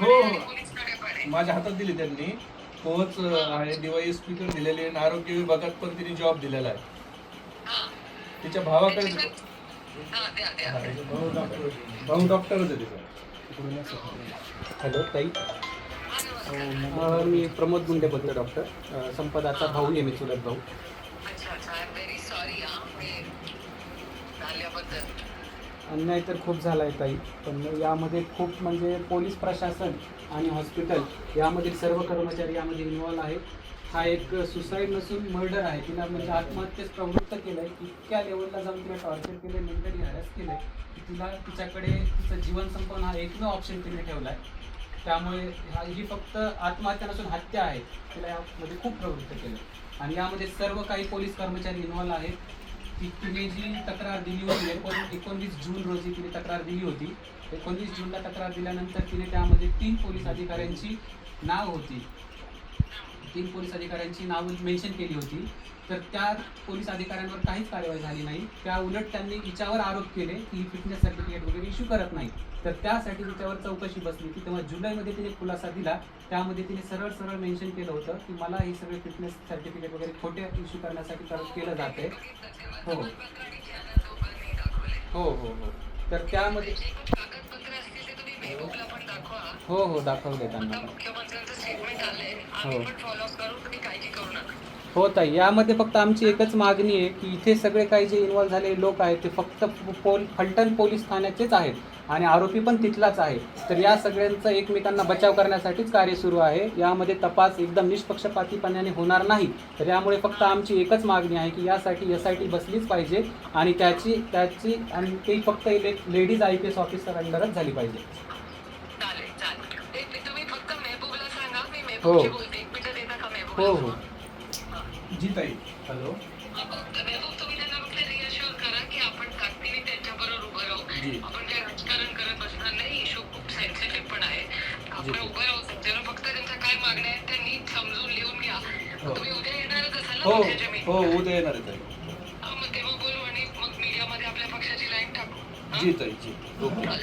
हो, हो. माझ्या हातात दिली त्यांनी. कोच आहे डीवाय स्पीकर दिलेले आहे. आणि आरोग्य विभागात पण तिने जॉब दिलेला आहे. हा. तिच्या भावाकडे हा. भाऊ डॉक्टरच आहे. तिचा. हॅलो ताई. मी प्रमोद गुंडे बोलतो डॉक्टर संपदाचा भाऊ आहे मी चुलत भाऊ. अन्याय तर खूप झाला आहे ताई. पण यामध्ये खूप म्हणजे पोलीस प्रशासन आणि हॉस्पिटल यामधील सर्व कर्मचारी यामध्ये इन्वॉल्व आहेत. हा एक सुसाईड नसून मर्डर आहे. तिला म्हणजे आत्महत्येस प्रवृत्त केलं आहे इतक्या लेवलला जाऊन तिला टॉर्चर केलं आहे मेंटली हॅरस केलं आहे की तिला तिच्याकडे तिचं जीवन संपवणं हा एकमेव ऑप्शन तिने ठेवला आहे त्यामुळे हा ही फक्त आत्महत्या नसून हत्या आहे. तिला यामध्ये खूप प्रवृत्त केलं आणि यामध्ये सर्व काही पोलीस कर्मचारी इन्व्हॉल्व आहेत. ती तुम्ही जी तक्रार दिली होती एकोण एकोणवीस जून रोजी तिने तक्रार दिली होती. एकोणवीस जूनला तक्रार दिल्यानंतर तिने त्यामध्ये तीन पोलीस अधिकाऱ्यांची नाव होती. तीन पोलीस अधिकाऱ्यांची नाव मेन्शन केली होती. तर त्या पोलीस अधिकाऱ्यांवर काहीच कारवाई झाली नाही. त्या उलट त्यांनी हिच्यावर आरोप केले की ही फिटनेस सर्टिफिकेट वगैरे इश्यू करत नाही. तर त्यासाठी तिच्यावर चौकशी बसली होती. तेव्हा जुलैमध्ये तिने खुलासा दिला. त्यामध्ये तिने सरळ सरळ मेन्शन केलं होतं की मला हे सगळे फिटनेस सर्टिफिकेट वगैरे खोटे इश्यू करण्यासाठी कर- केलं जाते हो. दोघांनी दाखवले. हो हो हो. तर त्यामध्ये हो हो दाखवले त्यांना मुख्यमंत्र्यांचं स्टेटमेंट आलंय. आम्ही हो. पण फॉलो करू तुम्ही काळजी करू नका. हो ताई. यामध्ये फक्त आमची एकच मागणी आहे की इथे सगळे काही जे इन्व्हॉल्व झालेले लोक आहेत ते फक्त पोल फलटण पोलीस ठाण्याचेच आहेत आणि आरोपी पण तिथलाच आहे. तर या सगळ्यांचा एकमेकांना बचाव करण्यासाठीच कार्य सुरू आहे. यामध्ये तपास एकदम निष्पक्षपातीपणाने होणार नाही. तर यामुळे फक्त आमची एकच मागणी आहे की यासाठी एस आय टी बसलीच पाहिजे आणि त्याची त्याची आणि ती फक्त ladies I P S officer अंडरच झाली पाहिजे. हो. का मेहबूबला हो हो जी ताई हॅलो जी. आपण काय राजकारण करत बसणार नाही इश्यू खूप सेन्सिटिव्ह पण आहे आपण जी. उभं राहू त्यांच्यावर फक्त त्यांच्या काय मागण्या आहेत त्या नीट समजून लिहून घ्या हो. तुम्ही उद्या येणारच असाल ना हो हो? उद्या येणार आहे ताई हा, मग तेव्हा बोलू आणि मग मीडियामध्ये आपल्या पक्षाची लाईन टाकू हा? जी ताई जी ओके मग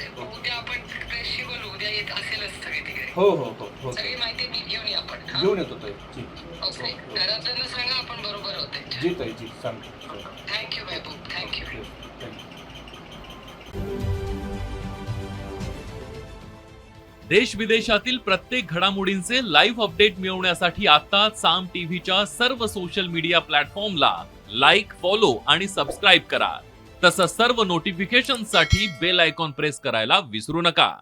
उद्या येत असेलच सगळे तिकडे हो हो हो हो. सगळी माहिती मी घेऊन या आपण हा? घेऊन येतो ताई जी. ओके. घरातल्यांना सांगा आपण बरोबर त्यांच्या जी ताई जी सांगतो. थँक्यू मेहबूब थँक्यू थँक्यू देश विदेशातील प्रत्येक घडामोडींचे लाईव्ह अपडेट मिळवण्यासाठी आता साम टीव्हीच्या सर्व सोशल मीडिया प्लॅटफॉर्मला लाईक फॉलो आणि सबस्क्राईब करा. तसंच सर्व नोटिफिकेशनसाठी बेल आयकॉन प्रेस करायला विसरू नका.